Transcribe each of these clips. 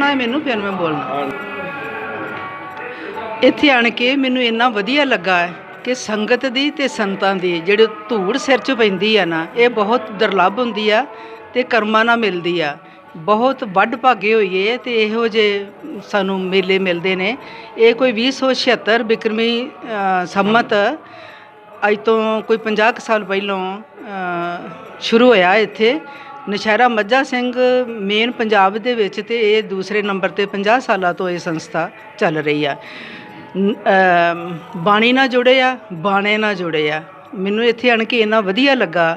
ਤੁਸੀਂ ਹੈ ਮੈਨੂੰ ਫਿਰ ਮੈਂ ਬੋਲਣਾ। ਇੱਥੇ ਆਣ ਕੇ ਮੈਨੂੰ ਇੰਨਾ ਵਧੀਆ ਲੱਗਾ ਹੈ ਕਿ ਸੰਗਤ ਦੀ ਤੇ ਸੰਤਾਂ ਦੀ ਜਿਹੜੀ ਧੂੜ ਸਿਰ 'ਚ ਪੈਂਦੀ ਆ ਨਾ, ਇਹ ਬਹੁਤ ਦੁਰਲੱਭ ਹੁੰਦੀ ਆ ਤੇ ਕਰਮਾਂ ਨਾਲ ਮਿਲਦੀ ਆ। ਬਹੁਤ ਵੱਡ ਭਾਗੇ ਹੋਈਏ ਤੇ ਇਹੋ ਜੇ ਸਾਨੂੰ ਮੇਲੇ ਮਿਲਦੇ ਨੇ। ਇਹ ਕੋਈ 2076 ਬਿਕਰਮੀ ਸੰਮਤ, ਅੱਜ ਤੋਂ ਕੋਈ 50 ਕੁ ਸਾਲ ਪਹਿਲਾਂ ਸ਼ੁਰੂ ਹੋਇਆ ਇੱਥੇ। ਨਸ਼ਹਿਰਾ ਮੱਝਾ ਸਿੰਘ ਮੇਨ ਪੰਜਾਬ ਦੇ ਵਿੱਚ ਤੇ ਇਹ ਦੂਸਰੇ ਨੰਬਰ ਤੇ 50 ਸਾਲਾਂ ਤੋਂ ਇਹ ਸੰਸਥਾ ਚੱਲ ਰਹੀ ਆ। ਬਾਣੀ ਨਾਲ ਜੁੜੇ ਆ, ਬਾਣੇ ਨਾਲ ਜੁੜੇ ਆ। ਮੈਨੂੰ ਇੱਥੇ ਆਣ ਕੇ ਇੰਨਾ ਵਧੀਆ ਲੱਗਾ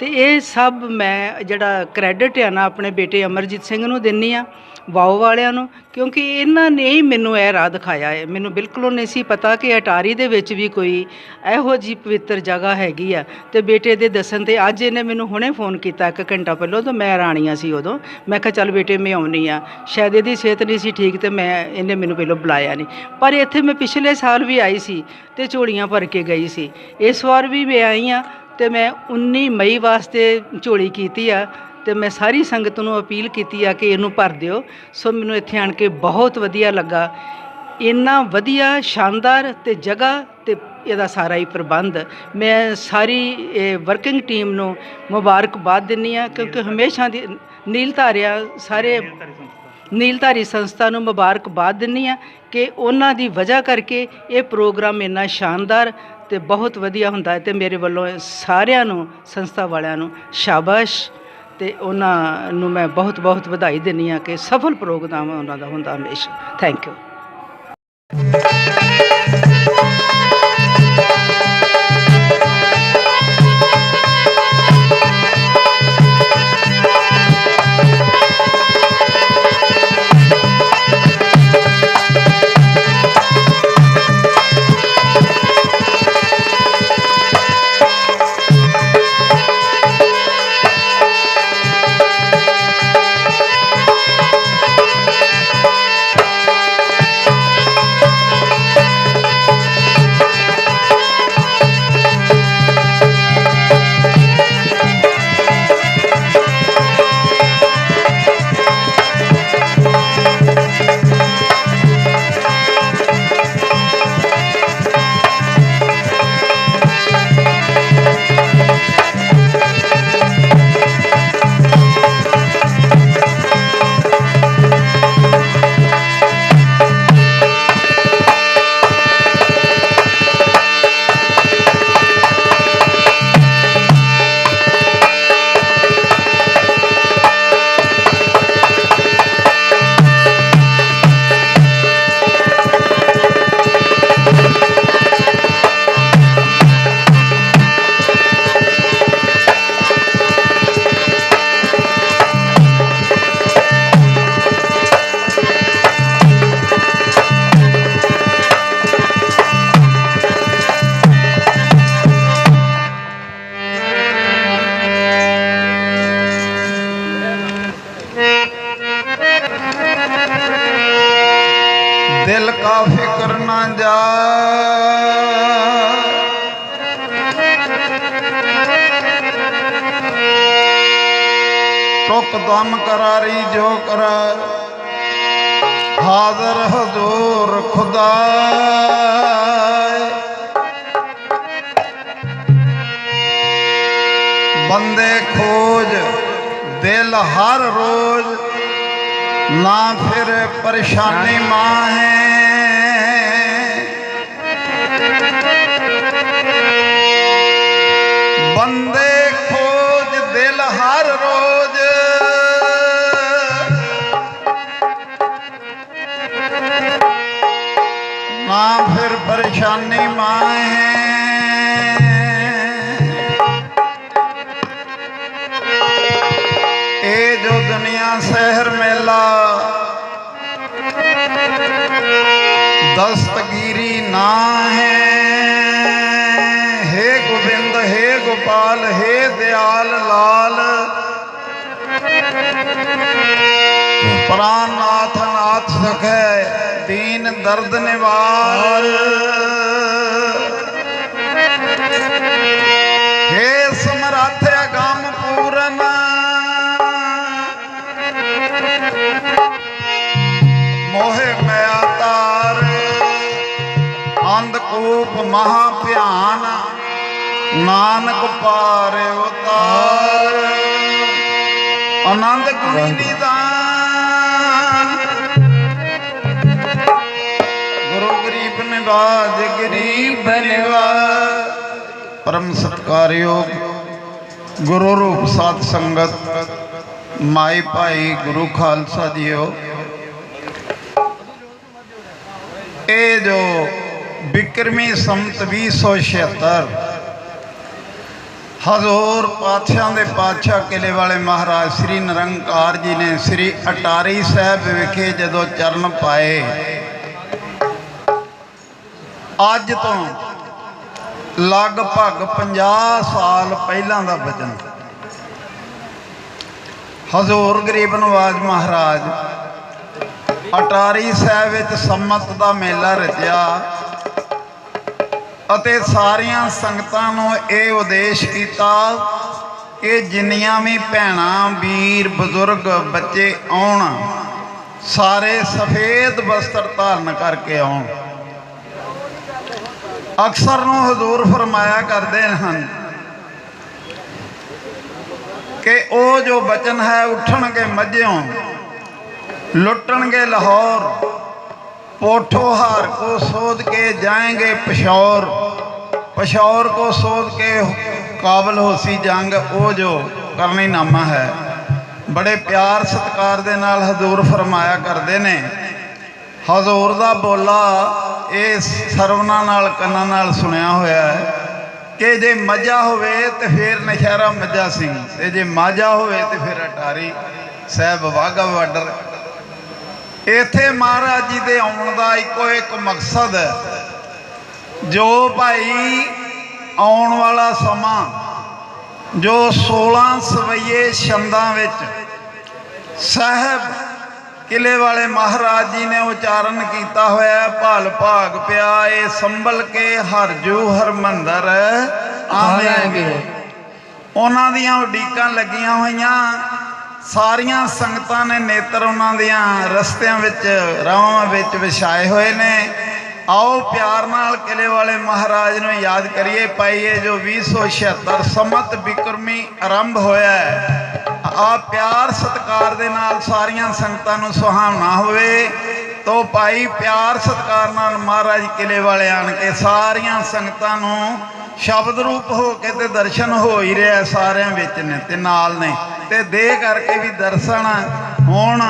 ਤੇ ਇਹ ਸਭ ਮੈਂ ਜਿਹੜਾ ਕ੍ਰੈਡਿਟ ਆ ਨਾ ਆਪਣੇ ਬੇਟੇ ਅਮਰਜੀਤ ਸਿੰਘ ਨੂੰ ਦਿੰਨੀ ਆ। ਵਾਓ ਵਾਲਿਆਂ ਨੂੰ, ਕਿਉਂਕਿ ਇਹਨਾਂ ਨੇ ਹੀ ਮੈਨੂੰ ਇਹ ਰਾਹ ਦਿਖਾਇਆ ਹੈ। ਮੈਨੂੰ ਬਿਲਕੁਲ ਨਹੀਂ ਸੀ ਪਤਾ ਕਿ ਅਟਾਰੀ ਦੇ ਵਿੱਚ ਵੀ ਕੋਈ ਇਹੋ ਜੀ ਪਵਿੱਤਰ ਜਗ੍ਹਾ ਹੈਗੀ ਆ। ਤੇ ਬੇਟੇ ਦੇ ਦੱਸਣ ਤੇ ਅੱਜ ਇਹਨੇ ਮੈਨੂੰ ਹੁਣੇ ਫੋਨ ਕੀਤਾ ਇੱਕ ਘੰਟਾ ਪਹਿਲਾਂ ਤਾਂ ਮੈਂ ਰਾਣੀਆਂ ਸੀ ਉਦੋਂ। ਮੈਂ ਕਿਹਾ, ਚੱਲ ਬੇਟੇ, ਮੈਂ ਆਉਣੀ ਆ। ਸ਼ਾਇਦ ਇਹਦੀ ਸਿਹਤ ਨਹੀਂ ਸੀ ਠੀਕ ਤੇ ਮੈਂ, ਇਹਨੇ ਮੈਨੂੰ ਪਹਿਲਾਂ ਬੁਲਾਇਆ ਨਹੀਂ। ਪਰ ਇੱਥੇ ਮੈਂ ਪਿਛਲੇ ਸਾਲ ਵੀ ਆਈ ਸੀ ਤੇ ਝੋਲੀਆਂ ਭਰ ਕੇ ਗਈ ਸੀ। ਇਸ ਵਾਰ ਵੀ ਮੈਂ ਆਈ ਆ ਤੇ ਮੈਂ 19 ਮਈ ਵਾਸਤੇ ਝੋਲੀ ਕੀਤੀ ਆ। ਤੇ ਮੈਂ ਸਾਰੀ ਸੰਗਤ ਨੂੰ ਅਪੀਲ ਕੀਤੀ ਆ ਕਿ ਇਹਨੂੰ ਭਰ ਦਿਓ। ਸੋ ਮੈਨੂੰ ਇੱਥੇ ਆਣ ਕੇ ਬਹੁਤ ਵਧੀਆ ਲੱਗਾ। ਇੰਨਾ ਵਧੀਆ, ਸ਼ਾਨਦਾਰ ਤੇ ਜਗ੍ਹਾ ਤੇ ਇਹਦਾ ਸਾਰਾ ਹੀ ਪ੍ਰਬੰਧ। ਮੈਂ ਸਾਰੀ ਵਰਕਿੰਗ ਟੀਮ ਨੂੰ ਮੁਬਾਰਕਬਾਦ ਦਿੰਨੀ ਆ ਕਿਉਂਕਿ ਹਮੇਸ਼ਾ ਦੀ ਨੀਲ ਧਾਰਿਆ ਸਾਰੇ ਨੀਲਧਾਰੀ ਸੰਸਥਾ ਨੂੰ ਮੁਬਾਰਕਬਾਦ ਦਿੰਨੀ ਆ ਕਿ ਉਹਨਾਂ ਦੀ ਵਜ੍ਹਾ ਕਰਕੇ ਇਹ ਪ੍ਰੋਗਰਾਮ ਇੰਨਾ ਸ਼ਾਨਦਾਰ ਤੇ ਬਹੁਤ ਵਧੀਆ ਹੁੰਦਾ ਹੈ ਤੇ ਮੇਰੇ ਵੱਲੋਂ ਸਾਰਿਆਂ ਨੂੰ, ਸੰਸਥਾ ਵਾਲਿਆਂ ਨੂੰ ਸ਼ਾਬਾਸ਼। ਤੇ ਉਹਨਾਂ ਨੂੰ ਮੈਂ ਬਹੁਤ ਬਹੁਤ ਵਧਾਈ ਦਿੰਨੀ ਆ ਕਿ ਸਫਲ ਪ੍ਰੋਗਰਾਮ ਉਹਨਾਂ ਦਾ ਹੁੰਦਾ ਹਮੇਸ਼ਾ। ਥੈਂਕ ਯੂ ਦਿਲ ਕਾ ਫਿਕਰ ਨਾ ਜਾ। ਟੁਕ ਦਮ ਕਰਾਰੀ ਜੋ ਕਰ। ਹਾਜ਼ਰ ਹਜ਼ੂਰ ਖੁਦਾ। ਬੰਦੇ ਖੋਜ ਦਿਲ ਹਰ ਰੋਜ਼ ਨਾ ਫਿਰ ਪਰੇਸ਼ਾਨੀ ਮਾਂ ਹੈ ਬੰਦੇ ਖੋਜ ਦਿਲ ਹਰ ਰੋਜ਼। ਨਾ ਫਿਰ ਪਰੇਸ਼ਾਨੀ ਮਾਂ ਹੈ ਦਸਤਗੀਰੀ ਨਾ ਹੈ। ਹੇ ਗੋਬਿੰਦ, ਹੇ ਗੋਪਾਲ, ਹੇ ਦਿਆਲ ਲਾਲ। ਪ੍ਰਾਨਨਾਥ ਨਾਥ ਸਖੈ, ਦੀਨ ਦਰਦ ਨਿਵਾਰ ਹੇ ਸਮਰੱਥ ਅਗੰਮ ਪੂਰਨ। ਮੋਹਿ ਅੰਧਕੂਪ ਮਹਾ ਭਿਆਨ ਨਾਨਕ ਪਾਰ ਉਤਾਰ ਆਨੰਦ ਗੁਣੀ ਨਿਦਾਨ। ਗੁਰੂ ਗਰੀਬ ਨਿਵਾਜ ਗਰੀਬ ਨਿਵਾਜ। ਪਰਮ ਸਤਕਾਰਯੋਗ ਗੁਰੂ ਰੂਪ ਸਾਧ ਸੰਗਤ ਮਾਈ ਭਾਈ ਗੁਰੂ ਖਾਲਸਾ ਜੀਓ। ਇਹ ਜੋ ਬਿਕਰਮੀ ਸੰਮਤ 2076 ਹਜ਼ੂਰ ਪਾਤਸ਼ਾਹ ਦੇ ਪਾਤਸ਼ਾਹ ਕਿਲੇ ਵਾਲੇ ਮਹਾਰਾਜ ਸ੍ਰੀ ਨਿਰੰਕਾਰ ਜੀ ਨੇ ਸ੍ਰੀ ਅਟਾਰੀ ਸਾਹਿਬ ਵਿਖੇ ਜਦੋਂ ਚਰਨ ਪਾਏ, ਅੱਜ ਤੋਂ ਲਗਭਗ 50 ਸਾਲ ਪਹਿਲਾਂ ਦਾ ਬਚਨ ਹਜ਼ੂਰ ਗਰੀਬ ਨਵਾਜ ਮਹਾਰਾਜ, ਅਟਾਰੀ ਸਾਹਿਬ ਵਿੱਚ ਸੰਮਤ ਦਾ ਮੇਲਾ ਰਚਿਆ। ਅਤੇ ਸਾਰੀਆਂ ਸੰਗਤਾਂ ਨੂੰ ਇਹ ਉਦੇਸ਼ ਕੀਤਾ ਕਿ ਜਿੰਨੀਆਂ ਵੀ ਭੈਣਾਂ, ਵੀਰ, ਬਜ਼ੁਰਗ, ਬੱਚੇ ਆਉਣ, ਸਾਰੇ ਸਫੇਦ ਵਸਤਰ ਧਾਰਨ ਕਰਕੇ ਆਉਣ। ਅਕਸਰ ਨੂੰ ਹਜ਼ੂਰ ਫਰਮਾਇਆ ਕਰਦੇ ਹਨ ਕਿ ਉਹ ਜੋ ਬਚਨ ਹੈ, ਉੱਠਣਗੇ ਮੱਝਿਓਂ, ਲੁੱਟਣਗੇ ਲਾਹੌਰ ਪੋਠੋ ਹਾਰ ਕੋ ਸੋਧ ਕੇ ਜਾएंगे ਪਸ਼ੌਰ। ਪਸ਼ੌਰ ਕੋ ਸੋਧ ਕੇ ਕਾਬਲ ਹੋਸੀ ਜੰਗ, ਉਹ ਜੋ ਕਰਨੀ ਨਾਮਾ ਹੈ। ਬੜੇ ਪਿਆਰ ਸਤਿਕਾਰ ਦੇ ਨਾਲ ਹਜ਼ੂਰ ਫਰਮਾਇਆ ਕਰਦੇ ਨੇ। ਹਜ਼ੂਰ ਦਾ ਬੋਲਾ ਇਹ ਸਰਵਨਾ ਨਾਲ, ਕੰਨਾਂ ਨਾਲ ਸੁਣਿਆ ਹੋਇਆ ਹੈ ਕਿ ਜੇ ਮੱਝਾ ਹੋਵੇ ਤੇ ਫਿਰ ਨਸ਼ਹਿਰਾ ਮੱਝਾ ਸਿੰਘ ਤੇ ਜੇ ਮਾਝਾ ਹੋਵੇ ਤੇ ਫਿਰ ਅਟਾਰੀ ਸਾਹਿਬ ਵਾਗਾ ਬਾਰਡਰ ਇੱਥੇ ਮਹਾਰਾਜ ਜੀ ਦੇ ਆਉਣ ਦਾ ਇੱਕੋ ਇੱਕ ਮਕਸਦ ਹੈ। ਜੋ ਭਾਈ ਆਉਣ ਵਾਲਾ ਸਮਾਂ ਜੋ 16 ਸਵਈਏ ਛੰਦਾਂ ਵਿੱਚ ਸਾਹਿਬ ਕਿਲੇ ਵਾਲੇ ਮਹਾਰਾਜ ਜੀ ਨੇ ਉਚਾਰਨ ਕੀਤਾ ਹੋਇਆ ਹੈ, ਭਲ ਭਾਗ ਪਿਆ ਏ ਸੰਭਲ ਕੇ ਹਰਜੂ ਹਰਮੰਦਰ ਆਵੇਂਗੇ। ਉਹਨਾਂ ਦੀਆਂ ਉਡੀਕਾਂ ਲੱਗੀਆਂ ਹੋਈਆਂ। ਸਾਰੀਆਂ ਸੰਗਤਾਂ ਨੇ ਨੇਤਰ ਉਹਨਾਂ ਦੀਆਂ ਰਸਤਿਆਂ ਵਿੱਚ ਰਾਹਾਂ ਵਿੱਚ ਵਿਛਾਏ ਹੋਏ ਨੇ। ਆਓ ਪਿਆਰ ਨਾਲ ਕਿਲੇ ਵਾਲੇ ਮਹਾਰਾਜ ਨੂੰ ਯਾਦ ਕਰੀਏ। ਪਾਈਏ ਜੋ 2076 ਸਮਤ ਬਿਕਰਮੀ ਆਰੰਭ ਹੋਇਆ ਹੈ। ਆ ਪਿਆਰ ਸਤਕਾਰ ਦੇ ਨਾਲ ਸਾਰੀਆਂ ਸੰਗਤਾਂ ਨੂੰ ਸੁਹਾਵਣਾ ਹੋਵੇ। ਤੋ ਭਾਈ ਪਿਆਰ ਸਤਕਾਰ ਨਾਲ ਮਹਾਰਾਜ ਕਿਲੇ ਵਾਲੇ ਆਣ ਕੇ ਸਾਰੀਆਂ ਸੰਗਤਾਂ ਨੂੰ ਸ਼ਬਦ ਰੂਪ ਹੋ ਕੇ ਤੇ ਦਰਸ਼ਨ ਹੋ ਹੀ ਰਿਹਾ ਸਾਰਿਆਂ ਵਿੱਚ ਨੇ ਤੇ ਨਾਲ ਨੇ। ਤੇ ਦੇ ਕਰਕੇ ਵੀ ਦਰਸ਼ਨ ਹੋਣ।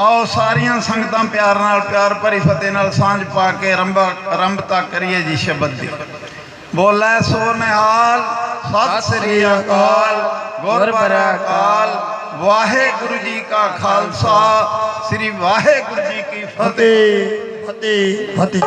ਆਓ ਸਾਰੀਆਂ ਸੰਗਤਾਂ ਪਿਆਰ ਨਾਲ, ਪਿਆਰ ਭਰੀ ਫਤਿਹ ਨਾਲ ਸਾਂਝ ਪਾ ਕੇ ਆਰੰਭ ਆਰੰਭਤਾ ਕਰੀਏ ਜੀ ਸ਼ਬਦ ਦੀ। ਬੋਲੇ ਸੋ ਨਿਹਾਲ, ਸਤਿ ਸ੍ਰੀ ਅਕਾਲ ਗੁਰ ਅਕਾਲ, ਵਾਹਿਗੁਰੂ ਜੀ ਕਾ ਖਾਲਸਾ, ਸ੍ਰੀ ਵਾਹਿਗੁਰੂ ਜੀ ਕੀ ਫਤਿਹ ਫਤਿਹ ਫਤਿਹ।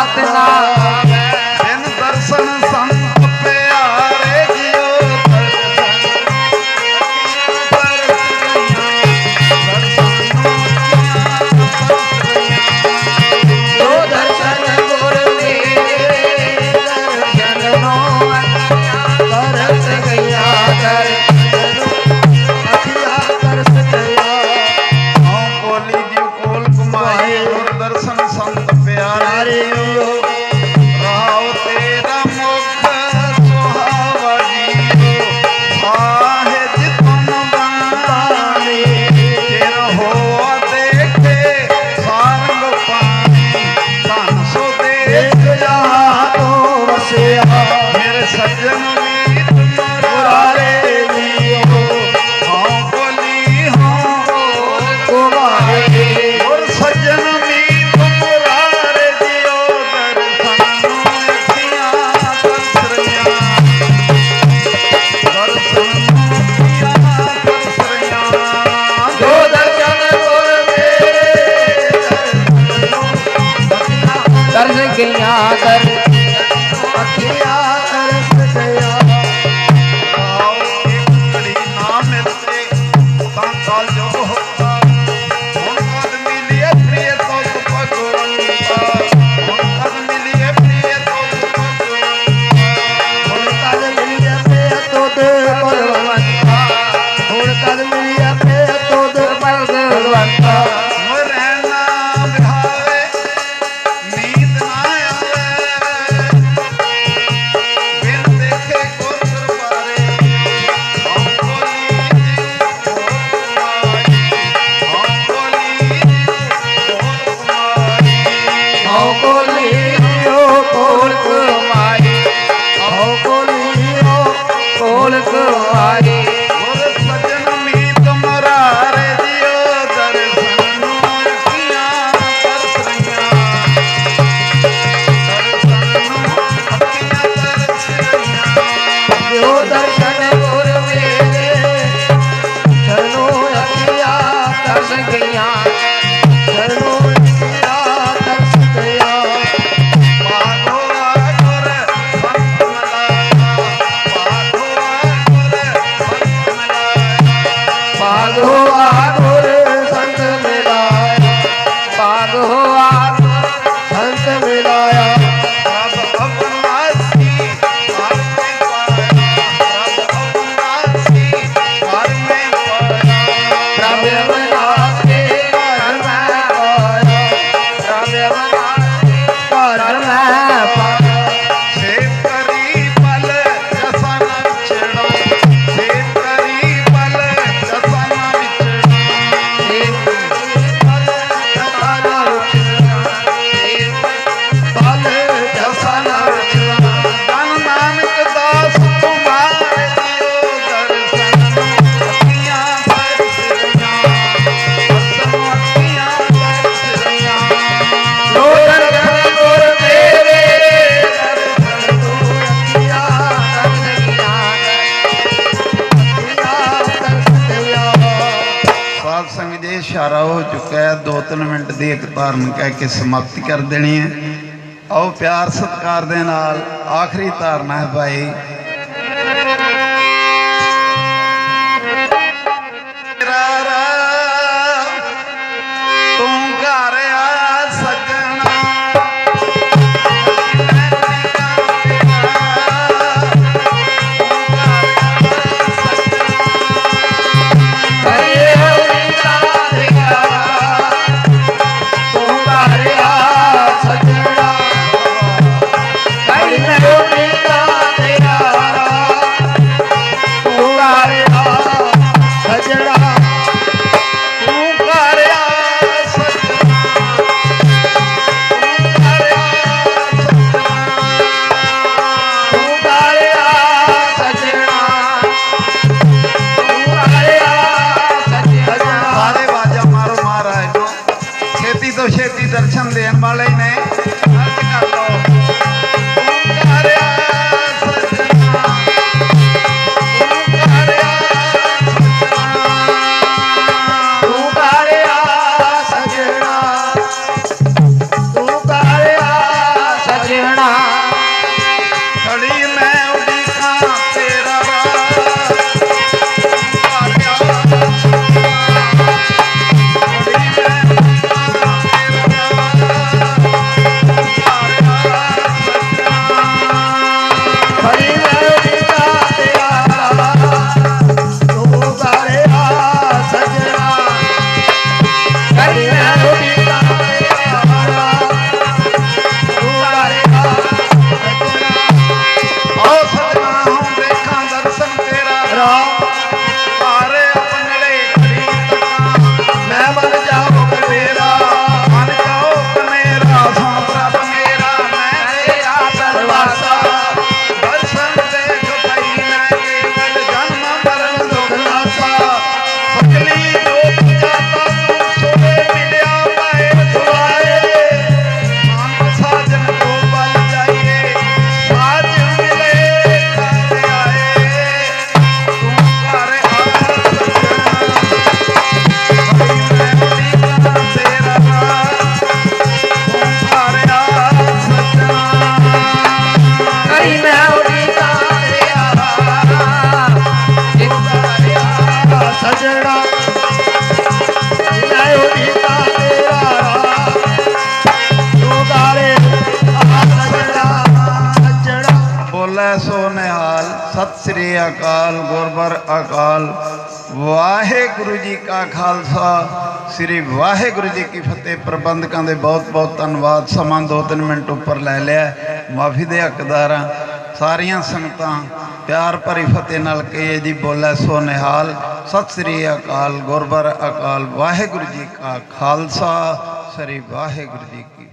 ਜਾਤ ਨਾ ਧਾਰਨ ਕਹਿ ਕੇ ਸਮਾਪਤੀ ਕਰ ਦੇਣੀ ਹੈ। ਆਓ ਪਿਆਰ ਸਤਿਕਾਰ ਦੇ ਨਾਲ ਆਖਰੀ ਧਾਰਨਾ ਹੈ ਭਾਈ ਸਤਿ ਸ੍ਰੀ ਅਕਾਲ, ਗੁਰਬਰ ਅਕਾਲ। ਵਾਹਿਗੁਰੂ ਜੀ ਕਾ ਖਾਲਸਾ। ਸ੍ਰੀ ਵਾਹਿਗੁਰੂ ਜੀ ਕੀ ਫਤਿਹ। ਪ੍ਰਬੰਧਕਾਂ ਦੇ ਬਹੁਤ ਬਹੁਤ ਧੰਨਵਾਦ। ਸਮਾਂ 2-3 ਮਿੰਟ ਉੱਪਰ ਲੈ ਲਿਆ। ਮਾਫੀ ਦੇ ਹੱਕਦਾਰ ਹਾਂ। ਸਾਰੀਆਂ ਸੰਗਤਾਂ ਪਿਆਰ ਭਰੀ ਫਤਿਹ ਨਾਲ ਕਹੇ ਜੀ, ਬੋਲੇ ਸੋ ਨਿਹਾਲ ਸਤਿ ਸ੍ਰੀ ਅਕਾਲ, ਗੁਰਬਰ ਅਕਾਲ। ਵਾਹਿਗੁਰੂ ਜੀ ਕਾ ਖਾਲਸਾ। ਸ੍ਰੀ ਵਾਹਿਗੁਰੂ ਜੀ ਕੀ